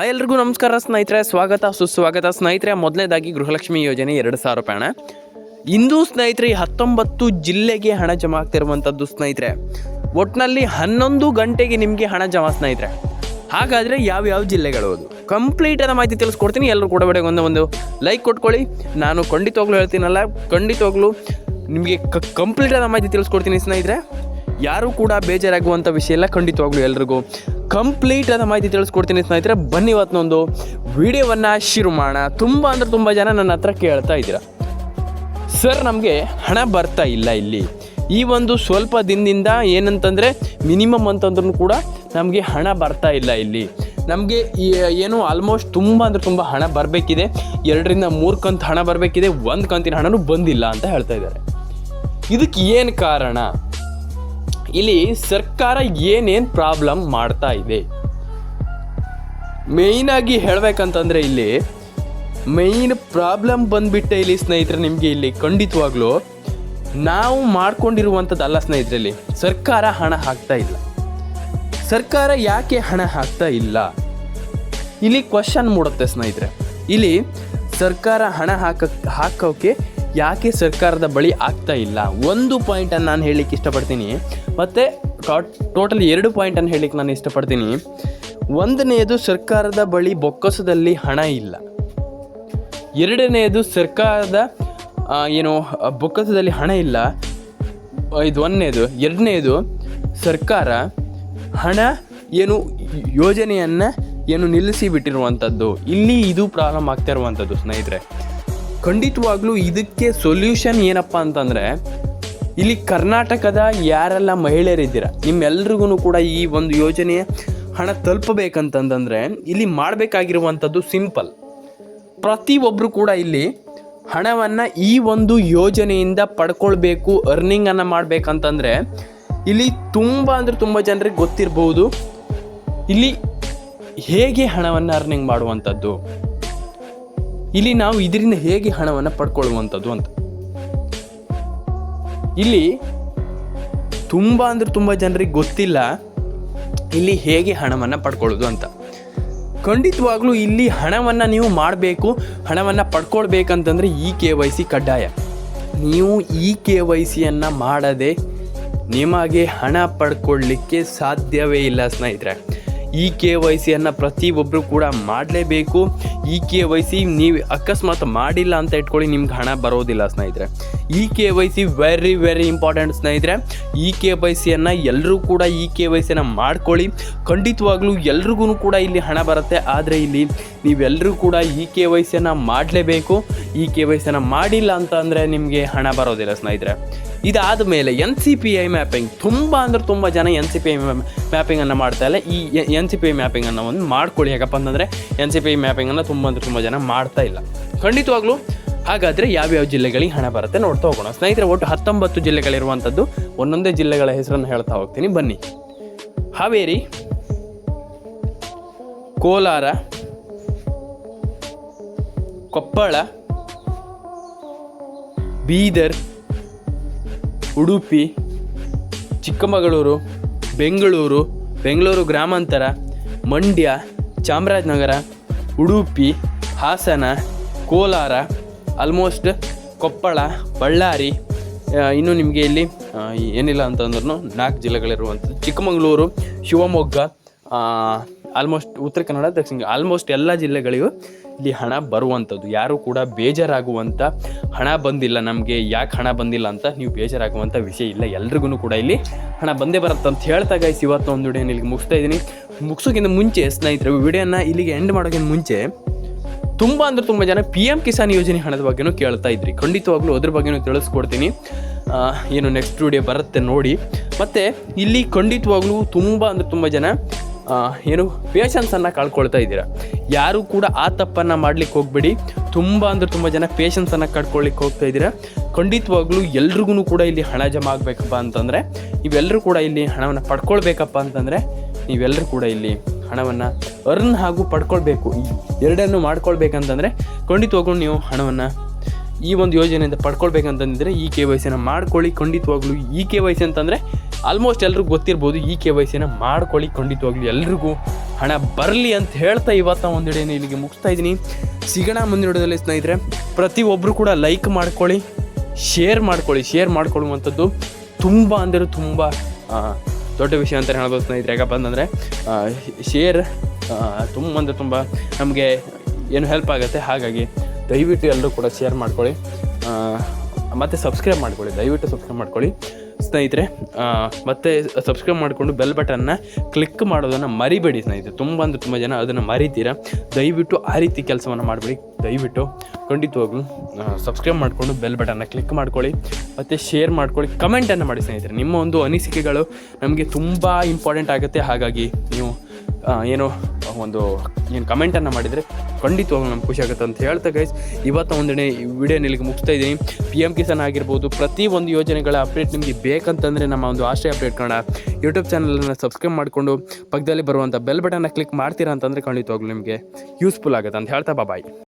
Hi ಎಲ್ರಿಗೂ ನಮಸ್ಕಾರ ಸ್ನೇಹಿತರೆ, ಸ್ವಾಗತ, ಸುಸ್ವಾಗತ. ಸ್ನೇಹಿತರೆ, ಮೊದಲನೇದಾಗಿ ಗೃಹಲಕ್ಷ್ಮಿ ಯೋಜನೆ ಎರಡು ಸಾವಿರ ರೂಪಾಯಿ ಹಣ ಇಂದು ಸ್ನೇಹಿತರೆ ಹತ್ತೊಂಬತ್ತು ಜಿಲ್ಲೆಗೆ ಹಣ ಜಮಾ ಆಗ್ತಿರುವಂಥದ್ದು ಸ್ನೇಹಿತರೆ. ಒಟ್ಟಿನಲ್ಲಿ ಹನ್ನೊಂದು ಗಂಟೆಗೆ ನಿಮಗೆ ಹಣ ಜಮಾ ಸ್ನೇಹಿತರೆ. ಹಾಗಾದರೆ ಯಾವ್ಯಾವ ಯಾವ ಜಿಲ್ಲೆಗಳು ಅದು? ಕಂಪ್ಲೀಟ್ ಆದ ಮಾಹಿತಿ ತಿಳಿಸ್ಕೊಡ್ತೀನಿ. ಎಲ್ಲರೂ ಕೂಡ ಬೇಡ ಒಂದು ಒಂದು ಲೈಕ್ ಕೊಟ್ಕೊಳ್ಳಿ. ನಾನು ಖಂಡಿತವಾಗ್ಲೂ ಹೇಳ್ತೀನಲ್ಲ, ಖಂಡಿತವಾಗ್ಲೂ ನಿಮಗೆ ಕಂಪ್ಲೀಟ್ ಆದ ಮಾಹಿತಿ ತಿಳಿಸ್ಕೊಡ್ತೀನಿ ಸ್ನೇಹಿತರೆ. ಯಾರೂ ಕೂಡ ಬೇಜಾರಾಗುವಂಥ ವಿಷಯ ಎಲ್ಲ ಖಂಡಿತವಾಗ್ಲೂ ಎಲ್ರಿಗೂ. ಕಂಪ್ಲೀಟ್ ಆದ ಮಾಹಿತಿ ತಿಳಿಸ್ಕೊಡ್ತೀನಿ ಸ್ನೇಹಿತರೆ. ಬನ್ನಿ ಇವತ್ತಿನೊಂದು ವಿಡಿಯೋವನ್ನು ಶುರು ಮಾಡೋಣ. ತುಂಬ ಅಂದ್ರೆ ತುಂಬ ಜನ ನನ್ನ ಹತ್ರ ಕೇಳ್ತಾ ಇದ್ದೀರಾ. ಸರ್ ನಮಗೆ ಹಣ ಬರ್ತಾ ಇಲ್ಲ ಇಲ್ಲಿ. ಈ ಒಂದು ಸ್ವಲ್ಪ ದಿನದಿಂದ ಏನಂತಂದರೆ ಮಿನಿಮಮ್ ಅಂತಂದ್ರೂ ಕೂಡ ನಮಗೆ ಹಣ ಬರ್ತಾ ಇಲ್ಲ ಇಲ್ಲಿ. ನಮಗೆ ಏನು ಆಲ್ಮೋಸ್ಟ್ ತುಂಬ ಅಂದರೆ ತುಂಬ ಹಣ ಬರಬೇಕಿದೆ. ಎರಡರಿಂದ ಮೂರು ಕಂತು ಹಣ ಬರಬೇಕಿದೆ. ಒಂದು ಕಂತಿನ ಹಣನೂ ಬಂದಿಲ್ಲ ಅಂತ ಹೇಳ್ತಾ ಇದ್ದಾರೆ. ಇದಕ್ಕೆ ಏನು ಕಾರಣ? ಇಲ್ಲಿ ಸರ್ಕಾರ ಏನೇನು ಪ್ರಾಬ್ಲಮ್ ಮಾಡ್ತಾ ಇದೆ? ಮೇಯ್ನಾಗಿ ಹೇಳಬೇಕಂತಂದರೆ ಇಲ್ಲಿ ಮೇಯ್ನ್ ಪ್ರಾಬ್ಲಮ್ ಬಂದುಬಿಟ್ಟೆ ಇಲ್ಲಿ ಸ್ನೇಹಿತರೆ ನಿಮಗೆ ಇಲ್ಲಿ ಖಂಡಿತವಾಗ್ಲೂ ನಾವು ಮಾಡ್ಕೊಂಡಿರುವಂಥದ್ದಲ್ಲ ಸ್ನೇಹಿತರಲ್ಲಿ ಸರ್ಕಾರ ಹಣ ಹಾಕ್ತಾ ಇಲ್ಲ. ಸರ್ಕಾರ ಯಾಕೆ ಹಣ ಹಾಕ್ತಾ ಇಲ್ಲ? ಇಲ್ಲಿ ಕ್ವಶನ್ ಮೂಡುತ್ತೆ ಸ್ನೇಹಿತರೆ. ಇಲ್ಲಿ ಸರ್ಕಾರ ಹಣ ಹಾಕ ಹಾಕೋಕೆ ಯಾಕೆ ಸರ್ಕಾರದ ಬಳಿ ಆಗ್ತಾ ಇಲ್ಲ? ಒಂದು ಪಾಯಿಂಟನ್ನು ನಾನು ಹೇಳಲಿಕ್ಕೆ ಇಷ್ಟಪಡ್ತೀನಿ. ಮತ್ತು ಟೋಟಲ್ ಎರಡು ಪಾಯಿಂಟನ್ನು ಹೇಳಲಿಕ್ಕೆ ನಾನು ಇಷ್ಟಪಡ್ತೀನಿ. ಒಂದನೆಯದು ಸರ್ಕಾರದ ಬಳಿ ಬೊಕ್ಕಸದಲ್ಲಿ ಹಣ ಇಲ್ಲ. ಎರಡನೆಯದು ಸರ್ಕಾರದ ಏನು, ಬೊಕ್ಕಸದಲ್ಲಿ ಹಣ ಇಲ್ಲ. ಇದು ಒಂದನೇದು ಎರಡನೇದು ಸರ್ಕಾರ ಹಣ, ಏನು, ಯೋಜನೆಯನ್ನು, ಏನು ನಿಲ್ಲಿಸಿ ಬಿಟ್ಟಿರುವಂಥದ್ದು ಇಲ್ಲಿ ಇದು ಪ್ರಾಬ್ಲಮ್ ಆಗ್ತಾ ಇರುವಂಥದ್ದು ಸ್ನೇಹಿತರೆ. ಖಂಡಿತವಾಗ್ಲೂ ಇದಕ್ಕೆ ಸೊಲ್ಯೂಷನ್ ಏನಪ್ಪ ಅಂತಂದರೆ, ಇಲ್ಲಿ ಕರ್ನಾಟಕದ ಯಾರೆಲ್ಲ ಮಹಿಳೆಯರಿದ್ದೀರ ನಿಮ್ಮೆಲ್ರಿಗೂ ಕೂಡ ಈ ಒಂದು ಯೋಜನೆಯ ಹಣ ತಲುಪಬೇಕಂತಂದ್ರೆ ಇಲ್ಲಿ ಮಾಡಬೇಕಾಗಿರುವಂಥದ್ದು ಸಿಂಪಲ್ ಪ್ರತಿಯೊಬ್ಬರು ಕೂಡ ಇಲ್ಲಿ ಹಣವನ್ನು ಈ ಒಂದು ಯೋಜನೆಯಿಂದ ಪಡ್ಕೊಳ್ಬೇಕು ಅರ್ನಿಂಗನ್ನು ಮಾಡಬೇಕಂತಂದರೆ, ಇಲ್ಲಿ ತುಂಬ ಅಂದರೆ ತುಂಬ ಜನರಿಗೆ ಗೊತ್ತಿರಬಹುದು ಇಲ್ಲಿ ಹೇಗೆ ಹಣವನ್ನು ಅರ್ನಿಂಗ್ ಮಾಡುವಂಥದ್ದು? ಇಲ್ಲಿ ನಾವು ಇದರಿಂದ ಹೇಗೆ ಹಣವನ್ನು ಪಡ್ಕೊಳ್ಳುವಂಥದ್ದು ಅಂತ. ಇಲ್ಲಿ ತುಂಬ ಅಂದ್ರೆ ತುಂಬ ಜನರಿಗೆ ಗೊತ್ತಿಲ್ಲ ಇಲ್ಲಿ ಹೇಗೆ ಹಣವನ್ನು ಪಡ್ಕೊಳ್ಳೋದು ಅಂತ. ಖಂಡಿತವಾಗ್ಲೂ ಇಲ್ಲಿ ಹಣವನ್ನು ನೀವು ಮಾಡಬೇಕು, ಹಣವನ್ನು ಪಡ್ಕೊಳ್ಬೇಕಂತಂದರೆ ಈ ಕೆ ವೈ ಸಿ ಕಡ್ಡಾಯ. ನೀವು ಈ ಕೆ ವೈ ಸಿಯನ್ನು ಮಾಡದೆ ನಿಮಗೆ ಹಣ ಪಡ್ಕೊಳ್ಳಿಕ್ಕೆ ಸಾಧ್ಯವೇ ಇಲ್ಲ ಸ್ನೇಹಿತರೆ. ಇ ಕೆ ವೈ ಸಿಯನ್ನು ಪ್ರತಿಯೊಬ್ಬರು ಕೂಡ ಮಾಡಲೇಬೇಕು. ಇ ಕೆ ವೈ ಸಿ ನೀವು ಅಕಸ್ಮಾತ್ ಮಾಡಿಲ್ಲ ಅಂತ ಇಟ್ಕೊಳ್ಳಿ, ನಿಮ್ಗೆ ಹಣ ಬರೋದಿಲ್ಲ ಸ್ನೇಹಿತರೆ. E K Y C very very important ಸ್ನೇಹಿತರೆ. ಇ ಕೆ ವೈ ಸಿಯನ್ನು ಎಲ್ಲರೂ ಕೂಡ ಇ ಕೆ ವೈ ಸಿಯನ್ನು ಮಾಡ್ಕೊಳ್ಳಿ. ಖಂಡಿತವಾಗ್ಲೂ ಎಲ್ರಿಗೂ ಕೂಡ ಇಲ್ಲಿ ಹಣ ಬರುತ್ತೆ. ಆದರೆ ಇಲ್ಲಿ ನೀವೆಲ್ಲರೂ ಕೂಡ ಇ ಕೆ ವೈ ಸಿಯನ್ನು ಮಾಡಲೇಬೇಕು. ಇ ಕೆ ವೈ ಸಿಯನ್ನು ಮಾಡಿಲ್ಲ ಅಂತ ಅಂದರೆ ನಿಮಗೆ ಹಣ ಬರೋದಿಲ್ಲ ಸ್ನೇಹಿತರೆ. ಇದಾದ ಮೇಲೆ N C P I mapping ತುಂಬ ಅಂದರೆ ತುಂಬ ಜನ ಎನ್ ಸಿ ಪಿ ಐ ಮ್ಯಾಪಿಂಗನ್ನು ಮಾಡ್ತಾ ಇಲ್ಲ. ಈ ಎನ್ ಸಿ ಪಿ ಐ ಮ್ಯಾಪಿಂಗನ್ನು ಒಂದು ಮಾಡ್ಕೊಳ್ಳಿ. ಯಾಕಪ್ಪ ಅಂತಂದರೆ ಎನ್ ಸಿ ಪಿ ಐ ಮ್ಯಾಪಿಂಗನ್ನು ತುಂಬ ಅಂದರೆ ತುಂಬ ಜನ ಮಾಡ್ತಾ ಇಲ್ಲ. ಖಂಡಿತವಾಗ್ಲೂ ಹಾಗಾದರೆ ಯಾವ್ಯಾವ ಜಿಲ್ಲೆಗಳಿಗೆ ಹಣ ಬರುತ್ತೆ ನೋಡ್ತಾ ಹೋಗೋಣ. ಸ್ನೇಹಿತರೆ, ಒಟ್ಟು ಹತ್ತೊಂಬತ್ತು ಜಿಲ್ಲೆಗಳಿರುವಂಥದ್ದು ಒಂದೊಂದೇ ಜಿಲ್ಲೆಗಳ ಹೆಸರನ್ನು ಹೇಳ್ತಾ ಹೋಗ್ತೀನಿ. ಬನ್ನಿ. ಹಾವೇರಿ, ಕೋಲಾರ, ಕೊಪ್ಪಳ, ಬೀದರ್ ಉಡುಪಿ, ಚಿಕ್ಕಮಗಳೂರು, ಬೆಂಗಳೂರು ಬೆಂಗಳೂರು ಗ್ರಾಮಾಂತರ, ಮಂಡ್ಯ, ಚಾಮರಾಜನಗರ, ಉಡುಪಿ, ಹಾಸನ, ಕೋಲಾರ ಆಲ್ಮೋಸ್ಟ್ ಕೊಪ್ಪಳ, ಬಳ್ಳಾರಿ ಇನ್ನು ನಿಮಗೆ ಇಲ್ಲಿ ಏನಿಲ್ಲ ಅಂತಂದ್ರೂ ನಾಲ್ಕು ಜಿಲ್ಲೆಗಳಿರುವಂಥದ್ದು. ಚಿಕ್ಕಮಗಳೂರು, ಶಿವಮೊಗ್ಗ ಆಲ್ಮೋಸ್ಟ್ ಉತ್ತರ ಕನ್ನಡ, ದಕ್ಷಿಣ ಆಲ್ಮೋಸ್ಟ್ ಎಲ್ಲ ಜಿಲ್ಲೆಗಳಿಗೂ ಇಲ್ಲಿ ಹಣ ಬರುವಂಥದ್ದು. ಯಾರು ಕೂಡ ಬೇಜಾರಾಗುವಂಥ ಹಣ ಬಂದಿಲ್ಲ ನಮಗೆ, ಯಾಕೆ ಹಣ ಬಂದಿಲ್ಲ ಅಂತ ನೀವು ಬೇಜಾರಾಗುವಂಥ ವಿಷಯ ಇಲ್ಲ. ಎಲ್ರಿಗೂ ಕೂಡ ಇಲ್ಲಿ ಹಣ ಬಂದೇ ಬರುತ್ತೆ ಅಂತ ಹೇಳ್ತಾ ಗೈಸ್ ಇವತ್ತು ಒಂದು ವಿಡಿಯೋನ ಇಲ್ಲಿಗೆ ಮುಗಿಸ್ತಾ ಇದ್ದೀನಿ. ಮುಗಿಸೋಕ್ಕಿಂತ ಮುಂಚೆ ಸ್ನೇಹಿತರೆ, ವಿಡಿಯೋನ ಇಲ್ಲಿಗೆ ಎಂಡ್ ಮಾಡೋಕ್ಕಿಂತ ಮುಂಚೆ ತುಂಬ ಅಂದ್ರೆ ತುಂಬ ಜನ ಪಿ ಎಂ ಕಿಸಾನ್ ಯೋಜನೆ ಹಣದ ಬಗ್ಗೆನೂ ಕೇಳ್ತಾ ಇದ್ರಿ. ಖಂಡಿತವಾಗ್ಲೂ ಅದ್ರ ಬಗ್ಗೆನೂ ತಿಳಿಸ್ಕೊಡ್ತೀನಿ. ಏನು ನೆಕ್ಸ್ಟ್ ವಿಡಿಯೋ ಬರುತ್ತೆ ನೋಡಿ. ಮತ್ತು ಇಲ್ಲಿ ಖಂಡಿತವಾಗ್ಲೂ ತುಂಬ ಅಂದರೆ ತುಂಬ ಜನ ಏನು ಪೇಷನ್ಸನ್ನು ಕಳ್ಕೊಳ್ತಾ ಇದ್ದೀರಾ? ಯಾರೂ ಕೂಡ ಆ ತಪ್ಪನ್ನು ಮಾಡ್ಲಿಕ್ಕೆ ಹೋಗ್ಬೇಡಿ. ತುಂಬ ಅಂದರೆ ತುಂಬ ಜನ ಪೇಷನ್ಸನ್ನು ಕಳ್ಕೊಳ್ಳಿಕ್ಕೆ ಹೋಗ್ತಾ ಇದ್ದೀರಾ. ಖಂಡಿತವಾಗ್ಲೂ ಎಲ್ರಿಗೂ ಕೂಡ ಇಲ್ಲಿ ಹಣ ಜಮಾ ಆಗಬೇಕಪ್ಪ ಅಂತಂದರೆ ನೀವೆಲ್ಲರೂ ಕೂಡ ಇಲ್ಲಿ ಹಣವನ್ನು ಪಡ್ಕೊಳ್ಬೇಕಪ್ಪ ಅಂತಂದರೆ ನೀವೆಲ್ಲರೂ ಕೂಡ ಇಲ್ಲಿ ಹಣವನ್ನು ಅರ್ನ್ ಹಾಗೂ ಪಡ್ಕೊಳ್ಬೇಕು. ಎರಡನ್ನು ಮಾಡ್ಕೊಳ್ಬೇಕಂತಂದರೆ, ಖಂಡಿತವಾಗ್ಲೂ ನೀವು ಹಣವನ್ನು ಈ ಒಂದು ಯೋಜನೆಯಿಂದ ಪಡ್ಕೊಳ್ಬೇಕಂತಂದಿದ್ರೆ ಈ ಕೆ ವೈ ಸಿನ ಮಾಡ್ಕೊಳ್ಳಿ. ಖಂಡಿತವಾಗ್ಲೂ ಈ ಕೆ ವೈ ಸಿ ಅಂತಂದರೆ ಆಲ್ಮೋಸ್ಟ್ ಎಲ್ರಿಗೂ ಗೊತ್ತಿರ್ಬೋದು, ಈ ಕೆ ವೈ ಸಿನ ಮಾಡ್ಕೊಳ್ಳಿ ಖಂಡಿತವಾಗ್ಲಿ ಎಲ್ರಿಗೂ ಹಣ ಬರಲಿ ಅಂತ ಹೇಳ್ತಾ ಇವತ್ತ ಒಂದು ವಿಡಿಯೋನ ಇಲ್ಲಿಗೆ ಮುಗಿಸ್ತಾ ಇದ್ದೀನಿ. ಸಿಗೋಣ ಮುಂದಿನ ವಿಡಿಯೋದಲ್ಲಿ ಸ್ನೇಹಿತರೆ. ಪ್ರತಿಯೊಬ್ಬರು ಕೂಡ ಲೈಕ್ ಮಾಡ್ಕೊಳ್ಳಿ ಶೇರ್ ಮಾಡ್ಕೊಳ್ಳಿ. ಶೇರ್ ಮಾಡ್ಕೊಳ್ಳುವಂಥದ್ದು ತುಂಬ ಅಂದರೆ ತುಂಬ ದೊಡ್ಡ ವಿಷಯ ಅಂತ ಹೇಳ್ಬೋದು ಸ್ನೇಹಿತರೆ. ಯಾಕಪ್ಪ ಅಂತಂದರೆ ಶೇರ್ ತುಂಬ ಅಂದರೆ ತುಂಬ ನಮಗೆ ಏನು ಹೆಲ್ಪ್ ಆಗುತ್ತೆ. ಹಾಗಾಗಿ ದಯವಿಟ್ಟು ಎಲ್ಲರೂ ಕೂಡ ಶೇರ್ ಮಾಡ್ಕೊಳ್ಳಿ. ಮತ್ತು ಸಬ್ಸ್ಕ್ರೈಬ್ ಮಾಡ್ಕೊಳ್ಳಿ. ದಯವಿಟ್ಟು ಸಬ್ಸ್ಕ್ರೈಬ್ ಮಾಡ್ಕೊಳ್ಳಿ. ಸ್ನೇಹಿತರೆ ಮತ್ತೆ ಸಬ್ಸ್ಕ್ರೈಬ್ ಮಾಡಿಕೊಂಡು ಬೆಲ್ ಬಟನ್ನ ಕ್ಲಿಕ್ ಮಾಡೋದನ್ನು ಮರಿಬೇಡಿ ಸ್ನೇಹಿತರೆ. ತುಂಬ ಅಂದರೆ ತುಂಬ ಜನ ಅದನ್ನು ಮರಿತೀರಾ? ದಯವಿಟ್ಟು ಆ ರೀತಿ ಕೆಲಸವನ್ನು ಮಾಡಬೇಡಿ. ದಯವಿಟ್ಟು ಖಂಡಿತವಾಗ್ಲೂ ಸಬ್ಸ್ಕ್ರೈಬ್ ಮಾಡಿಕೊಂಡು ಬೆಲ್ ಬಟನ್ನ ಕ್ಲಿಕ್ ಮಾಡ್ಕೊಳ್ಳಿ. ಮತ್ತು ಶೇರ್ ಮಾಡ್ಕೊಳ್ಳಿ. ಕಮೆಂಟನ್ನು ಮಾಡಿ ಸ್ನೇಹಿತರೆ. ನಿಮ್ಮ ಒಂದು ಅನಿಸಿಕೆಗಳು ನಮಗೆ ತುಂಬ ಇಂಪಾರ್ಟೆಂಟ್ ಆಗುತ್ತೆ. ಹಾಗಾಗಿ ನೀವು ಏನು ಒಂದು ಏನು ಕಮೆಂಟನ್ನು ಮಾಡಿದರೆ ಖಂಡಿತವಾಗ್ಲೂ ನಮ್ಗೆ ಖುಷಿ ಆಗುತ್ತೆ ಅಂತ ಹೇಳ್ತಾ ಗೈಸ್ ಇವತ್ತು ಒಂದನೇ ವಿಡಿಯೋ ನಿಲ್ಲಿಗೆ ಮುಗಿಸ್ತಾ ಇದ್ದೀನಿ. ಪಿ ಎಂ ಕಿಸಾನ್ ಆಗಿರ್ಬೋದು, ಪ್ರತಿ ಒಂದು ಯೋಜನೆಗಳ ಅಪ್ಡೇಟ್ ನಿಮಗೆ ಬೇಕಂತಂದರೆ ನಮ್ಮ ಒಂದು ಆಶ್ರಯ ಅಪ್ಡೇಟ್ ಕನ್ನಡ ಯೂಟ್ಯೂಬ್ ಚಾನಲನ್ನು ಸಬ್ಸ್ಕ್ರೈಬ್ ಮಾಡಿಕೊಂಡು ಪಕ್ಕದಲ್ಲಿ ಬರುವಂಥ ಬೆಲ್ ಬಟನ್ನ ಕ್ಲಿಕ್ ಮಾಡ್ತೀರಾ ಅಂತಂದರೆ ಖಂಡಿತವಾಗ್ಲೂ ನಿಮಗೆ ಯೂಸ್ಫುಲ್ ಆಗುತ್ತೆ ಅಂತ ಹೇಳ್ತಾ ಬಾಯ್